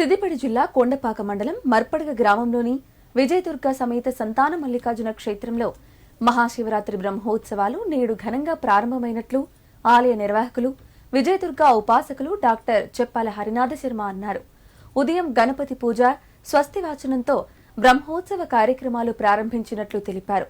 సిద్దిపేట జిల్లా కొండపాక మండలం మర్పడగ గ్రామంలోని విజయదుర్గ సమేత సంతాన మల్లికార్జున క్షేత్రంలో మహాశివరాత్రి బ్రహ్మోత్సవాలు నేడు ఘనంగా ప్రారంభమైనట్లు ఆలయ నిర్వాహకులు విజయదుర్గ ఉపాసకులు డాక్టర్ చెప్పాల హరినాథ శర్మ అన్నారు. ఉదయం గణపతి పూజ స్వస్తివాచనంతో బ్రహ్మోత్సవ కార్యక్రమాలు ప్రారంభించినట్లు తెలిపారు.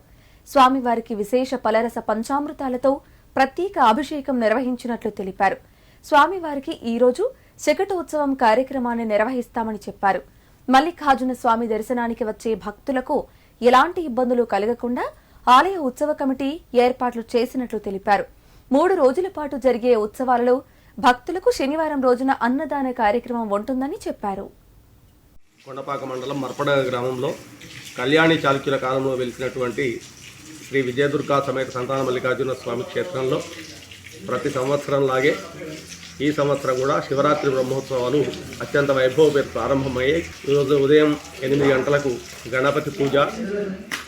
స్వామివారికి విశేష పలరస పంచామృతాలతో ప్రత్యేక అభిషేకం నిర్వహించినట్లు తెలిపారు. స్వామివారికి ఈ రోజు శకటోత్సవం కార్యక్రమాన్ని నిర్వహిస్తామని చెప్పారు. మల్లికార్జున స్వామి దర్శనానికి వచ్చే భక్తులకు ఎలాంటి ఇబ్బందులు కలగకుండా ఆలయ ఉత్సవ కమిటీ ఏర్పాట్లు చేసినట్లు తెలిపారు. మూడు రోజుల పాటు జరిగే ఉత్సవాలలో భక్తులకు శనివారం రోజున అన్నదాన కార్యక్రమం ఉంటుందని చెప్పారు. కొండపాక మండలం మర్పడ గ్రామంలో కళ్యాణి చాళుక్యుల కాలంలో వెలిసినటువంటి శ్రీ విజయదుర్గా సమేత సంతాన మల్లికార్జున స్వామి క్షేత్రంలో ప్రతి సంవత్సరంలాగే ఈ సంవత్సరం కూడా శివరాత్రి బ్రహ్మోత్సవాలు అత్యంత వైభవపేత ప్రారంభమయ్యాయి ఈరోజు ఉదయం ఎనిమిది గంటలకు గణపతి పూజ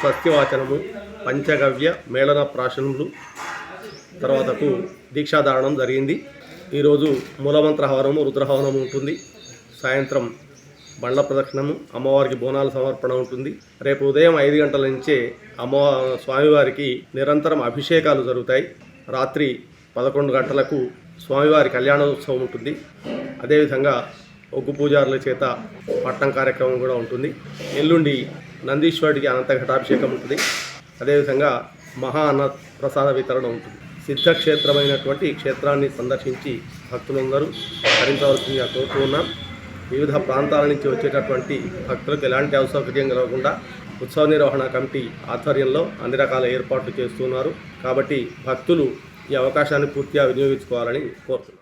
సత్యవాచనము పంచగవ్య మేళన ప్రాశనములు తర్వాతకు దీక్షాధారణం జరిగింది. ఈరోజు మూలమంత్ర హవనము రుద్రహవనము ఉంటుంది. సాయంత్రం బండ్ల ప్రదక్షిణము అమ్మవారికి బోనాల సమర్పణ ఉంటుంది. రేపు ఉదయం ఐదు గంటల నుంచే అమ్మ స్వామివారికి నిరంతరం అభిషేకాలు జరుగుతాయి. రాత్రి పదకొండు గంటలకు స్వామివారి కళ్యాణోత్సవం ఉంటుంది. అదేవిధంగా ఒగ్గు పూజారుల చేత పట్టం కార్యక్రమం కూడా ఉంటుంది. ఎల్లుండి నందీశ్వరుడికి అనంత ఘటాభిషేకం ఉంటుంది. అదేవిధంగా మహా అన్న ప్రసాద వితరణ ఉంటుంది. సిద్ధక్షేత్రమైనటువంటి క్షేత్రాన్ని సందర్శించి భక్తులందరూ ధరించవలసిందిగా కోరుతూ ఉన్నాం. వివిధ ప్రాంతాల నుంచి వచ్చేటటువంటి భక్తులకు ఎలాంటి అసౌకర్యం కలగకుండా ఉత్సవ నిర్వహణ కమిటీ ఆధ్వర్యంలో అన్ని రకాల ఏర్పాట్లు చేస్తున్నారు. కాబట్టి భక్తులు ఈ అవకాశాన్ని పూర్తిగా వినియోగించుకోవాలని కోరుతున్నాను